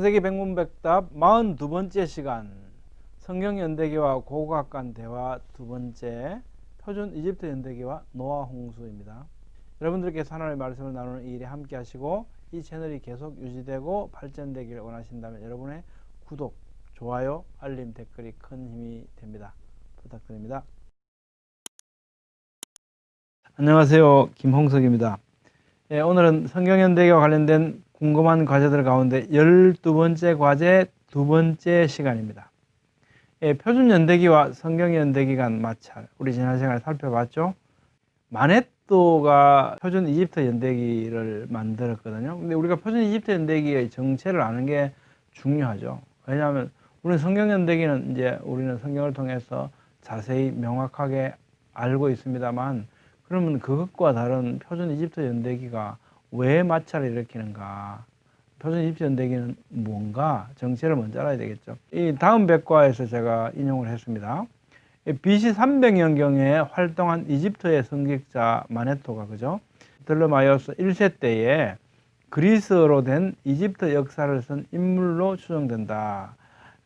창세기 백문백답 42번째 시간 성경 연대기와 고고학 간 대화 두 번째 표준 이집트 연대기와 노아 홍수입니다. 여러분들께서 하나님의 말씀을 나누는 이 일에 함께 하시고 이 채널이 계속 유지되고 발전되기를 원하신다면 여러분의 구독, 좋아요, 알림, 댓글이 큰 힘이 됩니다. 부탁드립니다. 안녕하세요. 김홍석입니다. 예, 오늘은 성경연대기와 관련된 궁금한 과제들 가운데 12번째 과제 두 번째 시간입니다. 예, 표준 연대기와 성경 연대기 간 마찰, 우리 지난 시간에 살펴봤죠. 마네토가 표준 이집트 연대기를 만들었거든요. 근데 우리가 표준 이집트 연대기의 정체를 아는 게 중요하죠. 왜냐하면 우리는 성경 연대기는 이제 우리는 성경을 통해서 자세히 명확하게 알고 있습니다만 그러면 그것과 다른 표준 이집트 연대기가 왜 마찰을 일으키는가? 표준 연대기는 뭔가 정체를 먼저 알아야 되겠죠. 이 다음 백과에서 제가 인용을 했습니다. BC 300년경에 활동한 이집트의 성직자 마네토가 그죠? 들러마이어스 1세 때에 그리스어로 된 이집트 역사를 쓴 인물로 추정된다.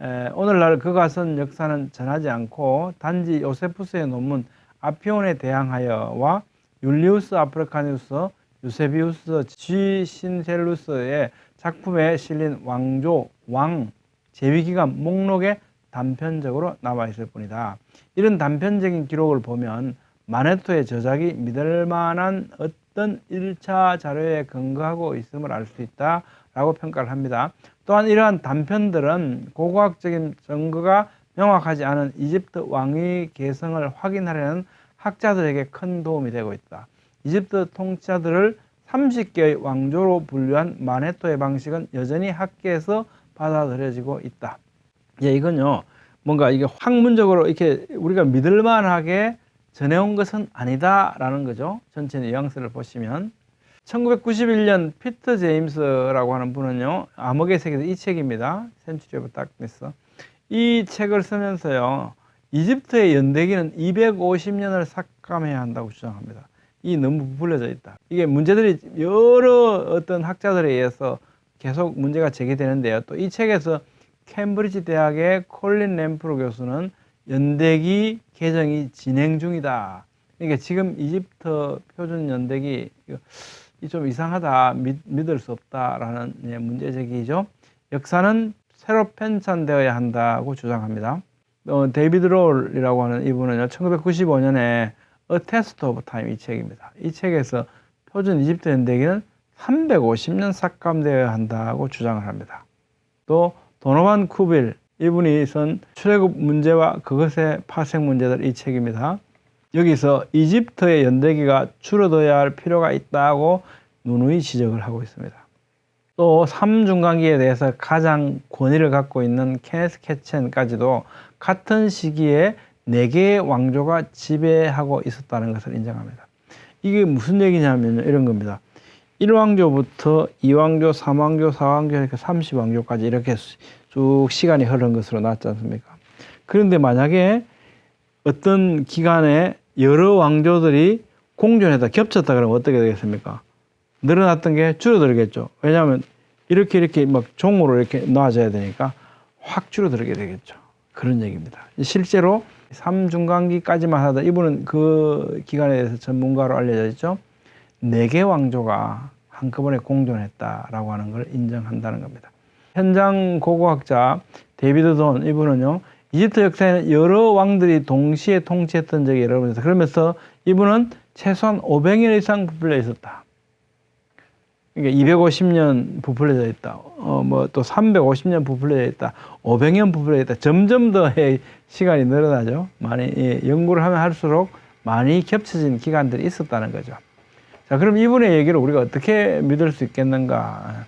에, 오늘날 그가 쓴 역사는 전하지 않고 단지 요세푸스의 논문 아피온에 대항하여와 율리우스 아프리카누스, 유세비우스, 쥐 신셀루스의 작품에 실린 왕조, 왕, 재위기간 목록에 단편적으로 남아 있을 뿐이다. 이런 단편적인 기록을 보면 마네토의 저작이 믿을 만한 어떤 1차 자료에 근거하고 있음을 알 수 있다라고 평가를 합니다. 또한 이러한 단편들은 고고학적인 증거가 명확하지 않은 이집트 왕위 개성을 확인하려는 학자들에게 큰 도움이 되고 있다. 이집트 통치자들을 30개의 왕조로 분류한 마네토의 방식은 여전히 학계에서 받아들여지고 있다. 예, 이건요, 뭔가 이게 학문적으로 이렇게 우리가 믿을 만하게 전해온 것은 아니다라는 거죠. 전체 뉘앙스를 보시면. 1991년 피터 제임스라고 하는 분은요, 암흑의 세계에서 이 책입니다. 센츄리 오브 다크니스. 이 책을 쓰면서요, 이집트의 연대기는 250년을 삭감해야 한다고 주장합니다. 이 너무 부풀려져 있다. 이게 문제들이 여러 어떤 학자들에 의해서 계속 문제가 제기되는데요. 또 이 책에서 캠브리지 대학의 콜린 램프로 교수는 연대기 개정이 진행 중이다. 그러니까 지금 이집트 표준 연대기 좀 이상하다, 믿, 믿을 수 없다라는 예, 문제 제기죠. 역사는 새로 편찬되어야 한다고 주장합니다. 어, 데이비드 롤이라고 하는 이분은요, 1995년에 A Test of Time 이 책입니다. 이 책에서 표준 이집트 연대기는 350년 삭감되어야 한다고 주장을 합니다. 또 도노반 쿠빌 이분이 쓴 출애굽 문제와 그것의 파생 문제들 이 책입니다. 여기서 이집트의 연대기가 줄어들어야 할 필요가 있다고 누누이 지적을 하고 있습니다. 또 삼중간기에 대해서 가장 권위를 갖고 있는 케네스 캐첸까지도 같은 시기에 네 개의 왕조가 지배하고 있었다는 것을 인정합니다. 이게 무슨 얘기냐면 이런 겁니다. 1왕조부터 2왕조, 3왕조, 4왕조 이렇게 30왕조까지 이렇게 쭉 시간이 흐른 것으로 나왔지 않습니까? 그런데 만약에 어떤 기간에 여러 왕조들이 공존했다, 겹쳤다 그러면 어떻게 되겠습니까? 늘어났던 게 줄어들겠죠. 왜냐하면 이렇게 이렇게 막 종으로 이렇게 놓아져야 되니까 확 줄어들게 되겠죠. 그런 얘기입니다. 실제로 삼중간기까지만 하다 이분은 그 기간에 대해서 전문가로 알려져 있죠. 네 개 왕조가 한꺼번에 공존했다라고 하는 걸 인정한다는 겁니다. 현장 고고학자 데이비드 돈 이분은요. 이집트 역사에는 여러 왕들이 동시에 통치했던 적이 여러 번 있어. 그러면서 이분은 최소한 500년 이상 부풀려 있었다. 그러니까 250년 부풀려져 있다. 어, 뭐 또 350년 부풀려져 있다. 500년 부풀려져 있다. 점점 더 시간이 늘어나죠. 많이 예, 연구를 하면 할수록 많이 겹쳐진 기간들이 있었다는 거죠. 자, 그럼 이분의 얘기를 우리가 어떻게 믿을 수 있겠는가?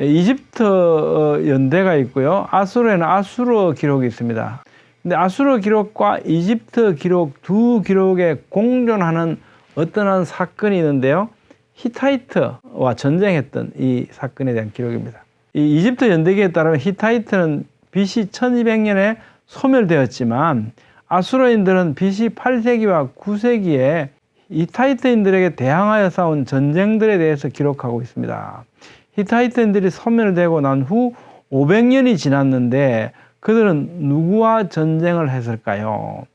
예, 이집트 어, 연대가 있고요. 아수르에는 아수르 기록이 있습니다. 근데 아수르 기록과 이집트 기록 두 기록에 공존하는 어떤 한 사건이 있는데요. 히타이트와 전쟁했던 이 사건에 대한 기록입니다. 이 이집트 연대기에 따르면 히타이트는 BC 1200년에 소멸되었지만 아수르인들은 BC 8세기와 9세기에 히타이트인들에게 대항하여 싸운 전쟁들에 대해서 기록하고 있습니다. 히타이트인들이 소멸되고 난 후 500년이 지났는데 그들은 누구와 전쟁을 했을까요?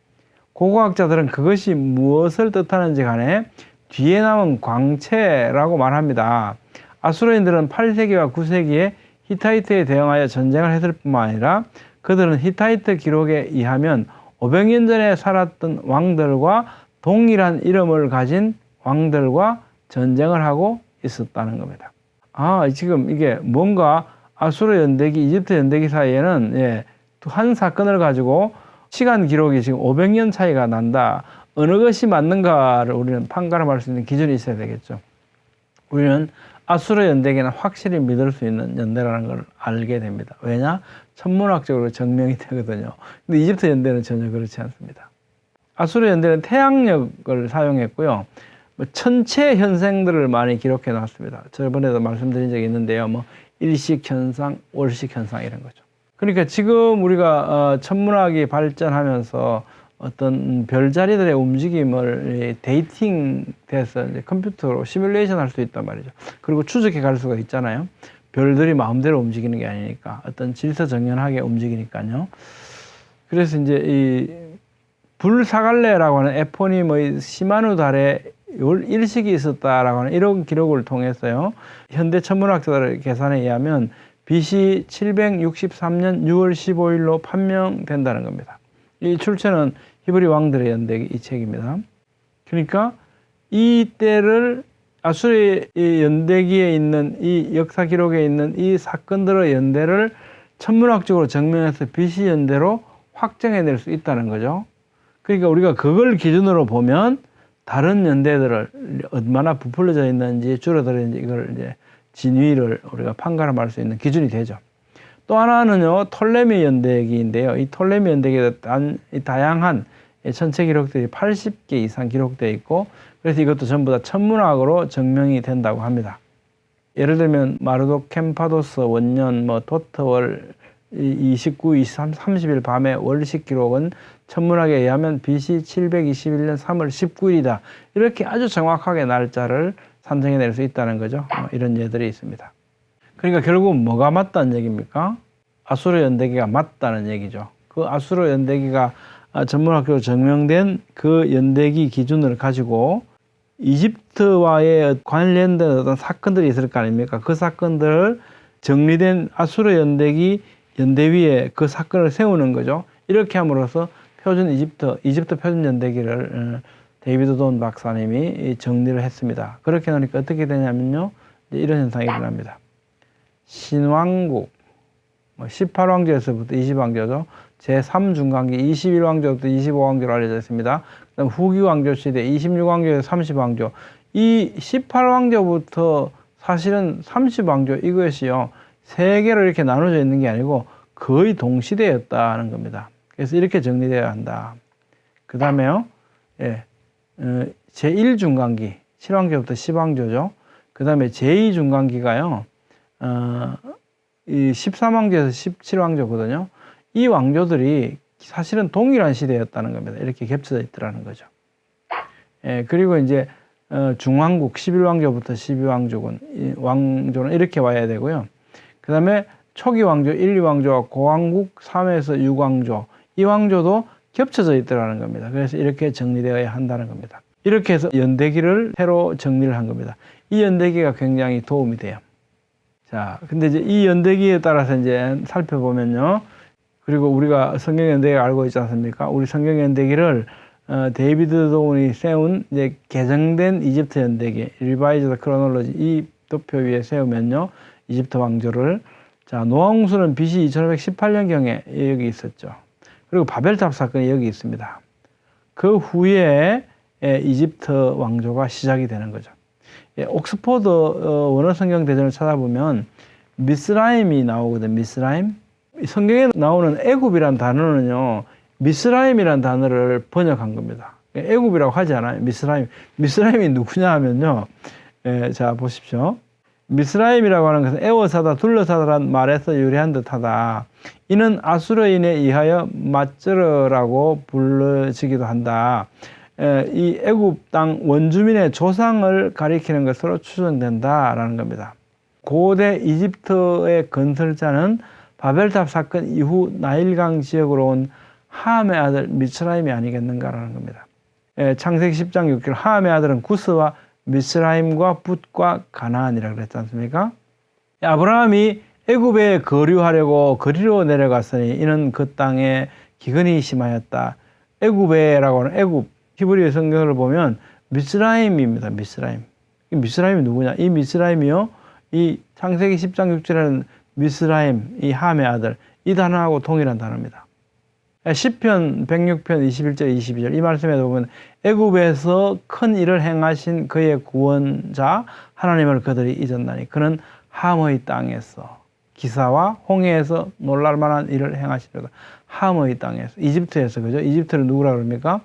고고학자들은 그것이 무엇을 뜻하는지 간에 뒤에 남은 광채라고 말합니다. 아수르인들은 8세기와 9세기에 히타이트에 대응하여 전쟁을 했을 뿐만 아니라 그들은 히타이트 기록에 의하면 500년 전에 살았던 왕들과 동일한 이름을 가진 왕들과 전쟁을 하고 있었다는 겁니다. 아, 지금 이게 뭔가 아수르 연대기, 이집트 연대기 사이에는 예, 한 사건을 가지고 시간 기록이 지금 500년 차이가 난다. 어느 것이 맞는가를 우리는 판가름할 수 있는 기준이 있어야 되겠죠. 우리는 아수르 연대기는 확실히 믿을 수 있는 연대라는 걸 알게 됩니다. 왜냐? 천문학적으로 증명이 되거든요. 근데 이집트 연대는 전혀 그렇지 않습니다. 아수르 연대는 태양력을 사용했고요. 뭐 천체 현상들을 많이 기록해 놨습니다. 저번에도 말씀드린 적이 있는데요. 뭐 일식 현상, 월식 현상 이런 거죠. 그러니까 지금 우리가 어, 천문학이 발전하면서 어떤 별자리들의 움직임을 데이팅 돼서 이제 컴퓨터로 시뮬레이션 할 수 있단 말이죠. 그리고 추적해 갈 수가 있잖아요. 별들이 마음대로 움직이는 게 아니니까 어떤 질서정연하게 움직이니까요. 그래서 이제 이 불사갈레라고 하는 에포님의 시마누 달에 일식이 있었다라고 하는 이런 기록을 통해서요. 현대 천문학자들의 계산에 의하면 BC 763년 6월 15일로 판명된다는 겁니다. 이 출처는 히브리 왕들의 연대기 이 책입니다. 그러니까 이 때를 아수르의 연대기에 있는 이 역사 기록에 있는 이 사건들의 연대를 천문학적으로 증명해서 BC 연대로 확정해낼 수 있다는 거죠. 그러니까 우리가 그걸 기준으로 보면 다른 연대들을 얼마나 부풀려져 있는지 줄어들어 있는지 이걸 이제 진위를 우리가 판가름할 수 있는 기준이 되죠. 또 하나는요 톨레미 연대기인데요. 이 톨레미 연대기에 다양한 전체 기록들이 80개 이상 기록되어 있고 그래서 이것도 전부 다 천문학으로 증명이 된다고 합니다. 예를 들면 마르독 캠파도스 원년 뭐 도트월 29, 23, 30일 밤의 월식 기록은 천문학에 의하면 BC 721년 3월 19일이다. 이렇게 아주 정확하게 날짜를 산정해낼 수 있다는 거죠. 어, 이런 예들이 있습니다. 그러니까 결국 뭐가 맞다는 얘기입니까? 아수르 연대기가 맞다는 얘기죠. 그 아수르 연대기가 아, 전문학교로 증명된 그 연대기 기준을 가지고 이집트와의 관련된 어떤 사건들이 있을 거 아닙니까? 그 사건들을 정리된 아수르 연대기 연대위에 그 사건을 세우는 거죠. 이렇게 함으로써 표준 이집트, 이집트 표준 연대기를 어, 데이비드 돈 박사님이 정리를 했습니다. 그렇게 하니까 어떻게 되냐면요. 이런 현상이 일어납니다. 신왕국, 18왕조에서부터 뭐 20왕조죠. 제3중간기 21왕조부터 25왕조로 알려져 있습니다. 그다음 후기 왕조 시대 26왕조에서 30왕조. 이 18왕조부터 사실은 30왕조 이것이요. 세 개로 이렇게 나눠져 있는 게 아니고 거의 동시대였다는 겁니다. 그래서 이렇게 정리되어야 한다. 그 다음에요. 예. 어, 제1중간기 7왕조부터 10왕조죠. 그 다음에 제2중간기가요. 어, 이 13왕조에서 17왕조거든요. 이 왕조들이 사실은 동일한 시대였다는 겁니다. 이렇게 겹쳐져 있더라는 거죠. 예, 그리고 이제 어, 중왕국 11왕조부터 12왕조군 왕조는 이렇게 와야 되고요. 그 다음에 초기 왕조 1, 2왕조와 고왕국 3에서 6왕조 이 왕조도 겹쳐져 있더라는 겁니다. 그래서 이렇게 정리되어야 한다는 겁니다. 이렇게 해서 연대기를 새로 정리를 한 겁니다. 이 연대기가 굉장히 도움이 돼요. 자, 근데 이제 이 연대기에 따라서 이제 살펴보면요. 그리고 우리가 성경 연대기 알고 있지 않습니까? 우리 성경 연대기를 어, 데이비드 도운이 세운 이제 개정된 이집트 연대기, 리바이즈드 크로놀로지 이 도표 위에 세우면요. 이집트 왕조를 자, 노아홍수는 BC 2518년경에 여기 있었죠. 그리고 바벨탑 사건이 여기 있습니다. 그 후에 이집트 왕조가 시작이 되는 거죠. 예, 옥스포드 어, 원어 성경 대전을 찾아보면 미스라임이 나오거든. 미스라임. 성경에 나오는 애굽이란 단어는요. 미스라임이란 단어를 번역한 겁니다. 애굽이라고 하지 않아요. 미스라임. 미스라임이 누구냐 하면요. 예, 자 보십시오. 미스라임이라고 하는 것은 에워사다 둘러사다란 말에서 유래한 듯하다. 이는 아수르인에 의하여 맞저러라고 불러지기도 한다. 이 애굽 땅 원주민의 조상을 가리키는 것으로 추정된다라는 겁니다. 고대 이집트의 건설자는 바벨탑 사건 이후 나일강 지역으로 온 함의 아들 미스라임이 아니겠는가라는 겁니다. 예, 창세기 10장 6절 함의 아들은 구스와 미스라임과 붓과 가나안이라 그랬지 않습니까? 아브라함이 애굽에 거류하려고 거리로 내려갔으니 이는 그 땅에 기근이 심하였다. 애굽에라고 하는 애굽 히브리 성경을 보면 미스라임입니다. 미스라임. 이 미스라임이 누구냐? 이 미스라임이요. 이 창세기 10장 6절에는 미스라임 이 함의 아들 이 단어하고 동일한 단어입니다. 시편 106편 21절 22절 이 말씀에도 보면 애굽에서 큰 일을 행하신 그의 구원자 하나님을 그들이 잊었나니 그는 함의 땅에서 기사와 홍해에서 놀랄 만한 일을 행하시려다 함의 땅에서 이집트에서 그죠 이집트를 누구라 그럽니까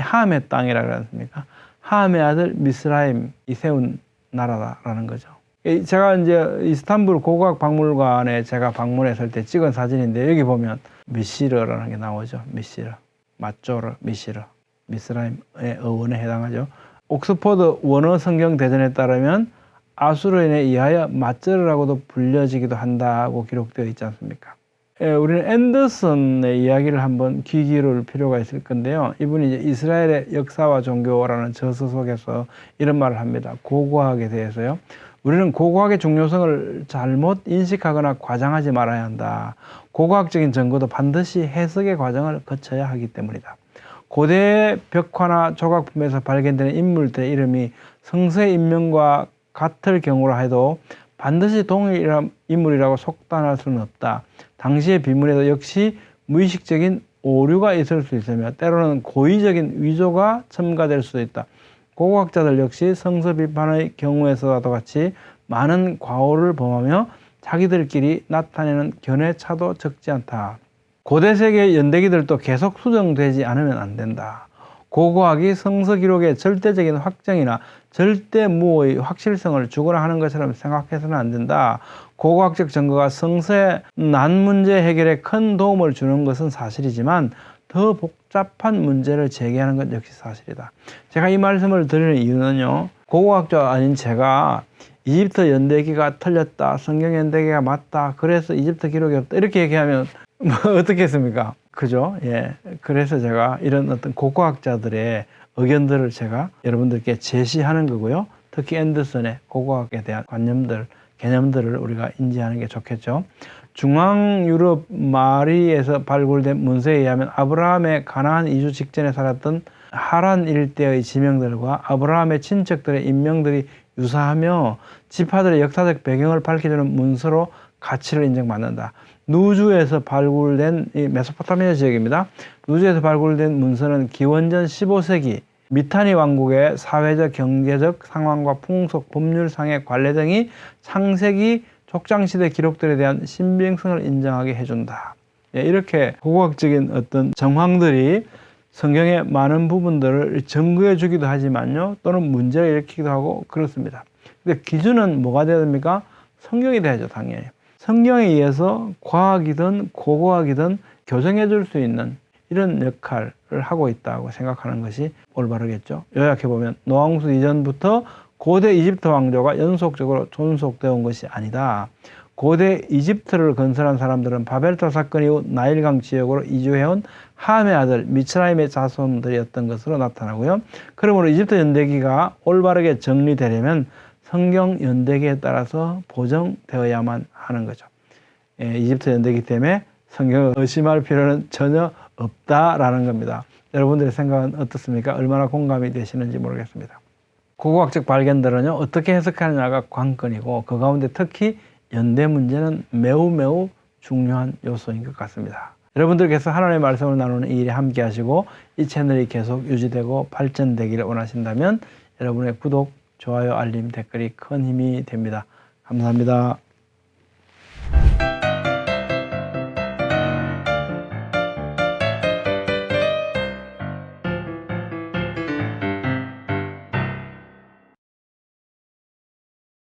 함의 땅이라 그랬습니까 함의 아들 미스라임이 세운 나라다라는 거죠 제가 이제 이스탄불 고고학 박물관에 제가 방문했을 때 찍은 사진인데 여기 보면 미시르라는 게 나오죠. 미시르, 맞조르, 미시르, 미스라임의 어원에 해당하죠. 옥스퍼드 원어 성경 대전에 따르면 아수르인에 의하여 맞저르라고도 불려지기도 한다고 기록되어 있지 않습니까? 예, 우리는 앤더슨의 이야기를 한번 귀 기울일 필요가 있을 건데요. 이분이 이제 이스라엘의 역사와 종교라는 저서 속에서 이런 말을 합니다. 고고학에 대해서요. 우리는 고고학의 중요성을 잘못 인식하거나 과장하지 말아야 한다. 고고학적인 증거도 반드시 해석의 과정을 거쳐야 하기 때문이다. 고대 벽화나 조각품에서 발견되는 인물들의 이름이 성서의 인명과 같을 경우라 해도 반드시 동일 인물이라고 속단할 수는 없다. 당시의 비문에도 역시 무의식적인 오류가 있을 수 있으며 때로는 고의적인 위조가 첨가될 수도 있다. 고고학자들 역시 성서 비판의 경우에서와도 같이 많은 과오를 범하며 자기들끼리 나타내는 견해차도 적지 않다. 고대 세계 연대기들도 계속 수정되지 않으면 안 된다. 고고학이 성서 기록의 절대적인 확정이나 절대 무의 확실성을 주거나 하는 것처럼 생각해서는 안 된다. 고고학적 증거가 성서의 난 문제 해결에 큰 도움을 주는 것은 사실이지만 더 복잡한 문제를 제기하는 것 역시 사실이다. 제가 이 말씀을 드리는 이유는요. 고고학자 아닌 제가 이집트 연대기가 틀렸다. 성경 연대기가 맞다. 그래서 이집트 기록이 없다. 이렇게 얘기하면 뭐 어떻겠습니까? 그죠? 예. 그래서 제가 이런 어떤 고고학자들의 의견들을 제가 여러분들께 제시하는 거고요. 특히 앤더슨의 고고학에 대한 관념들, 개념들을 우리가 인지하는 게 좋겠죠. 중앙 유럽 마리에서 발굴된 문서에 의하면 아브라함의 가나안 이주 직전에 살았던 하란 일대의 지명들과 아브라함의 친척들의 인명들이 유사하며 지파들의 역사적 배경을 밝혀주는 문서로 가치를 인정받는다. 누주에서 발굴된 이 메소포타미아 지역입니다. 누주에서 발굴된 문서는 기원전 15세기 미타니 왕국의 사회적 경제적 상황과 풍속, 법률상의 관례 등이 창세기 족장시대 기록들에 대한 신빙성을 인정하게 해준다. 예, 이렇게 고고학적인 어떤 정황들이 성경의 많은 부분들을 증거해 주기도 하지만요, 또는 문제를 일으키기도 하고 그렇습니다. 근데 기준은 뭐가 되야 됩니까? 성경이 돼야죠, 당연히. 성경에 의해서 과학이든 고고학이든 교정해 줄 수 있는 이런 역할을 하고 있다고 생각하는 것이 올바르겠죠. 요약해 보면 노왕수 이전부터 고대 이집트 왕조가 연속적으로 존속되어 온 것이 아니다. 고대 이집트를 건설한 사람들은 바벨탑 사건 이후 나일강 지역으로 이주해온 함의 아들 미츠라임의 자손들이었던 것으로 나타나고요. 그러므로 이집트 연대기가 올바르게 정리되려면 성경 연대기에 따라서 보정되어야만 하는 거죠. 예, 이집트 연대기 때문에 성경을 의심할 필요는 전혀 없다라는 겁니다. 여러분들의 생각은 어떻습니까? 얼마나 공감이 되시는지 모르겠습니다. 고고학적 발견들은요, 어떻게 해석하느냐가 관건이고, 그 가운데 특히 연대 문제는 매우 매우 중요한 요소인 것 같습니다. 여러분들께서 하나님의 말씀을 나누는 이 일에 함께 하시고, 이 채널이 계속 유지되고 발전되기를 원하신다면, 여러분의 구독, 좋아요, 알림, 댓글이 큰 힘이 됩니다. 감사합니다.